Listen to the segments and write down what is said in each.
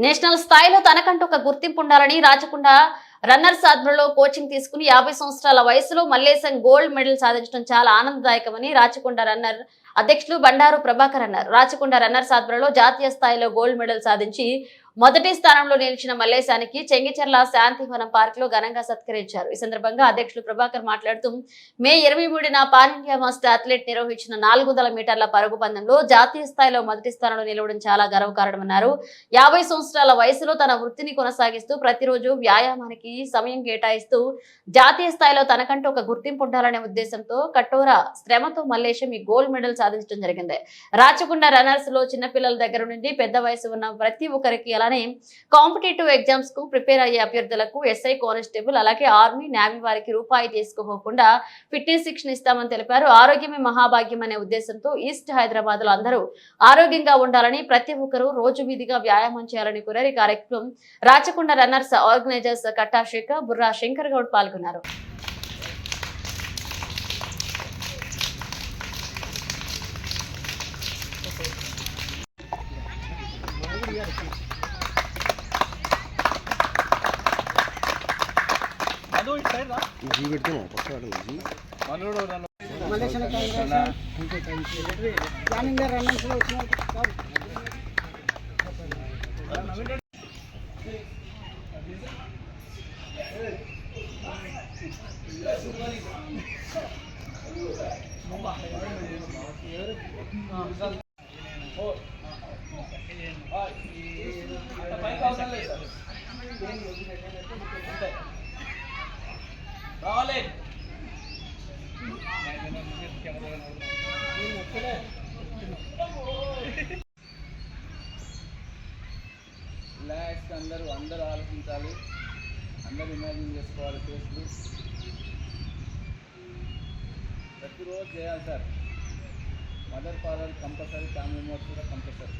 National స్థాయిలో తనకంటూ ఒక గుర్తింపు ఉండాలని రాచకొండ రన్నర్స్ ఆధ్వర్యంలో కోచింగ్ తీసుకుని యాభై సంవత్సరాల వయసులో మల్లేశం గోల్డ్ మెడల్ సాధించడం చాలా ఆనందదాయకమని రాచకొండ రన్నర్ అధ్యక్షులు బండారు ప్రభాకర్ అన్నారు. రాచకొండ రన్నర్స్ ఆధ్వర్యంలో జాతీయ స్థాయిలో గోల్డ్ మెడల్ సాధించి మొదటి స్థానంలో నిలిచిన మల్లేశానికి చెంగిచెర్ల శాంతివనం పార్క్లో ఘనంగా సత్కరించారు. ఈ సందర్భంగా అధ్యక్షులు ప్రభాకర్ మాట్లాడుతూ మే ఇరవై మూడున పాన్ ఇండియా మాస్టర్ అథ్లెట్ నిర్వహించిన నాలుగు వందల మీటర్ల పరుగు పందెంలో జాతీయ స్థాయిలో మొదటి స్థానంలో నిలవడం చాలా గర్వకారణమన్నారు. యాభై సంవత్సరాల వయసులో తన వృత్తిని కొనసాగిస్తూ ప్రతిరోజు వ్యాయామానికి సమయం కేటాయిస్తూ జాతీయ స్థాయిలో తనకంటూ ఒక గుర్తింపు ఉండాలనే ఉద్దేశంతో కఠోర శ్రమతో మల్లేశం ఈ గోల్డ్ మెడల్ సాధించడం జరిగింది. రాచకొండ రన్నర్స్లో చిన్నపిల్లల దగ్గర నుండి పెద్ద వయసు ఉన్న ప్రతి ఒక్కరికి అలానే కాంపిటేటివ్ ఎగ్జామ్స్కు ప్రిపేర్ అయ్యే అభ్యర్థులకు ఎస్ఐ కానిస్టేబుల్ అలాగే ఆర్మీ నేవీ వారికి రూపాయి తీసుకోకుండా ఫిట్నెస్ శిక్షణ ఇస్తామని తెలిపారు. ఆరోగ్యమే మహాభాగ్యం అనే ఉద్దేశంతో ఈస్ట్ హైదరాబాద్లో అందరూ ఆరోగ్యంగా ఉండాలని ప్రతి ఒక్కరూ రోజు వీధిగా వ్యాయామం చేయాలని కోరారు. ఈ కార్యక్రమం రాచకొండ రన్నర్స్ ఆర్గనైజర్స్ కట్టా శేఖర్ బుర్రా శంకర్ గౌడ్ పాల్గొన్నారు. జీ పెడుతున్నావు పక్క జీ. మలేషియా ప్లానింగ్ రన్నర్స్లో వచ్చిన కాదు. రిలాక్స్ అందరూ అందరూ ఆలోచించాలి. అందరూ ఇమాజిన్ చేసుకోవాలి ఫేస్లు. ప్రతిరోజు చేయాలి sir. Mother father compulsory family members కూడా కంపల్సరీ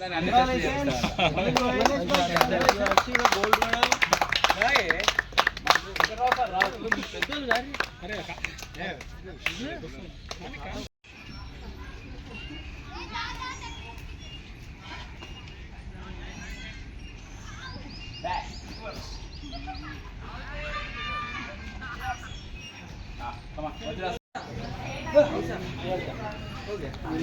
దాన్ని అన్ని టెస్టులు చేస్తాను. Gold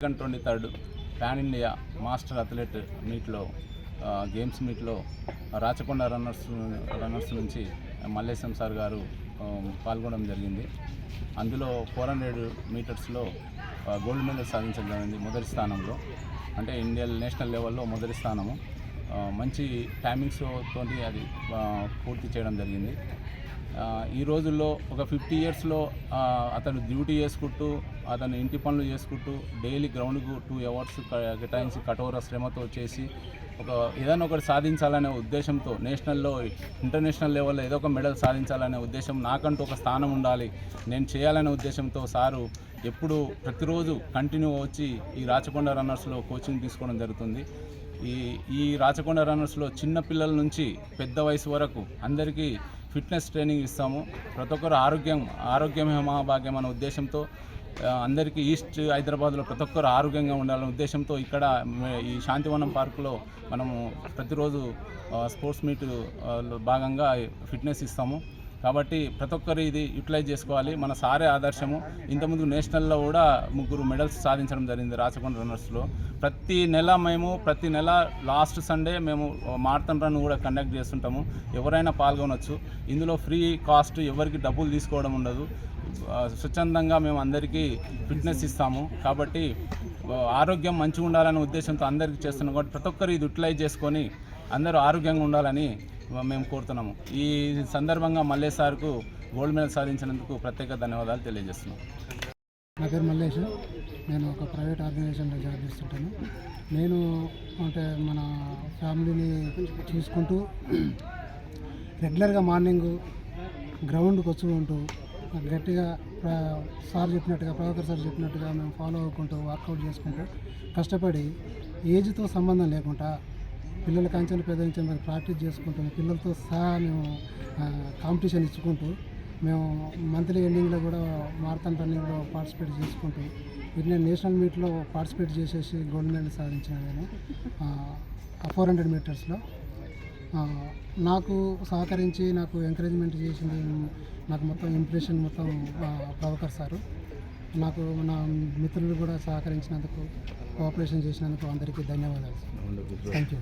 second twenty third pan India master athlete మీట్లో గేమ్స్ మీట్లో రాచకొండ రన్నర్స్ రన్నర్స్ నుంచి మల్లేశం సార్ గారు పాల్గొనడం జరిగింది. అందులో ఫోర్ హండ్రెడ్ మీటర్స్లో గోల్డ్ మెడల్ సాధించడం జరిగింది మొదటి స్థానంలో. అంటే ఇండియా నేషనల్ లెవెల్లో మొదటి స్థానము. మంచి టైమింగ్స్ తోటి అది పూర్తి చేయడం జరిగింది. ఈ రోజుల్లో ఒక ఫిఫ్టీ ఇయర్స్లో అతను డ్యూటీ చేసుకుంటూ అతను ఇంటి పనులు చేసుకుంటూ డైలీ గ్రౌండ్కు టూ అవర్స్ కేటాయించి కఠోర శ్రమతో చేసి ఒక ఏదైనా ఒకటి సాధించాలనే ఉద్దేశంతో నేషనల్లో ఇంటర్నేషనల్ లెవెల్లో ఏదో ఒక మెడల్ సాధించాలనే ఉద్దేశం నాకంటూ ఒక స్థానం ఉండాలి నేను చేయాలనే ఉద్దేశంతో సారు ఎప్పుడు ప్రతిరోజు కంటిన్యూ వచ్చి ఈ రాచకొండ రన్నర్స్లో కోచింగ్ తీసుకోవడం జరుగుతుంది. ఈ ఈ రాచకొండ రన్నర్స్లో చిన్న పిల్లల నుంచి పెద్ద వయసు వరకు అందరికీ ఫిట్నెస్ ట్రైనింగ్ ఇస్తాము. ప్రతి ఒక్కరు ఆరోగ్యం ఆరోగ్యమే మహాభాగ్యం అనే ఉద్దేశంతో అందరికీ ఈస్ట్ హైదరాబాద్లో ప్రతి ఒక్కరు ఆరోగ్యంగా ఉండాలనే ఉద్దేశంతో ఇక్కడ ఈ శాంతివనం పార్కులో మనము ప్రతిరోజు స్పోర్ట్స్ మీట్ భాగంగా ఫిట్నెస్ ఇస్తాము. కాబట్టి ప్రతి ఒక్కరు ఇది యూటిలైజ్ చేసుకోవాలి. మన సారే ఆదర్శము. ఇంతకుముందు నేషనల్లో కూడా ముగ్గురు మెడల్స్ సాధించడం జరిగింది రాచకొండ రన్నర్స్లో. ప్రతి నెల మేము ప్రతి నెల లాస్ట్ సండే మేము మారథాన్ రన్ కూడా కండక్ట్ చేస్తుంటాము. ఎవరైనా పాల్గొనవచ్చు ఇందులో ఫ్రీ కాస్ట్ ఎవరికి డబ్బులు తీసుకోవడం ఉండదు. స్వచ్ఛందంగా మేము అందరికీ ఫిట్నెస్ ఇస్తాము. కాబట్టి ఆరోగ్యం మంచిగా ఉండాలనే ఉద్దేశంతో అందరికీ చేస్తున్నాం. కాబట్టి ప్రతి ఒక్కరు ఇది యూటిలైజ్ చేసుకొని అందరూ ఆరోగ్యంగా ఉండాలని మేము కోరుతున్నాము. ఈ సందర్భంగా మల్లే సార్కు గోల్డ్ మెడల్ సాధించినందుకు ప్రత్యేక ధన్యవాదాలు తెలియజేస్తున్నాం. నా పేరు మల్లేష్. నేను ఒక ప్రైవేట్ ఆర్గనైజేషన్లో జాబ్ చేస్తుంటాను. నేను అంటే మన ఫ్యామిలీని చూసుకుంటూ రెగ్యులర్గా మార్నింగ్ గ్రౌండ్కి వచ్చి ఉంటూ గట్టిగా సార్ చెప్పినట్టుగా ప్రభాకర్ సార్ చెప్పినట్టుగా మేము ఫాలో అవ్వకుంటూ వర్కౌట్ చేసుకుంటూ కష్టపడి ఏజ్తో సంబంధం లేకుండా పిల్లల కంచెలు పెద్ద నుంచి మరి ప్రాక్టీస్ చేసుకుంటూ పిల్లలతో సహా మేము కాంపిటీషన్ ఇచ్చుకుంటూ మేము మంత్లీ ఎండింగ్లో కూడా మారథాన్ రన్నింగ్లో పార్టిసిపేట్ చేసుకుంటూ వీటిని నేషనల్ మీట్లో పార్టిసిపేట్ చేసేసి గోల్డ్ మెడల్ సాధించిన నేను ఫోర్ హండ్రెడ్ మీటర్స్లో. నాకు సహకరించి నాకు ఎంకరేజ్మెంట్ చేసింది నాకు మొత్తం ఇంప్రెషన్ మొత్తం ప్రభాకర్ సారు. నాకు నా మిత్రులు కూడా సహకరించినందుకు కోఆపరేషన్ చేసినందుకు అందరికీ ధన్యవాదాలు. Thank you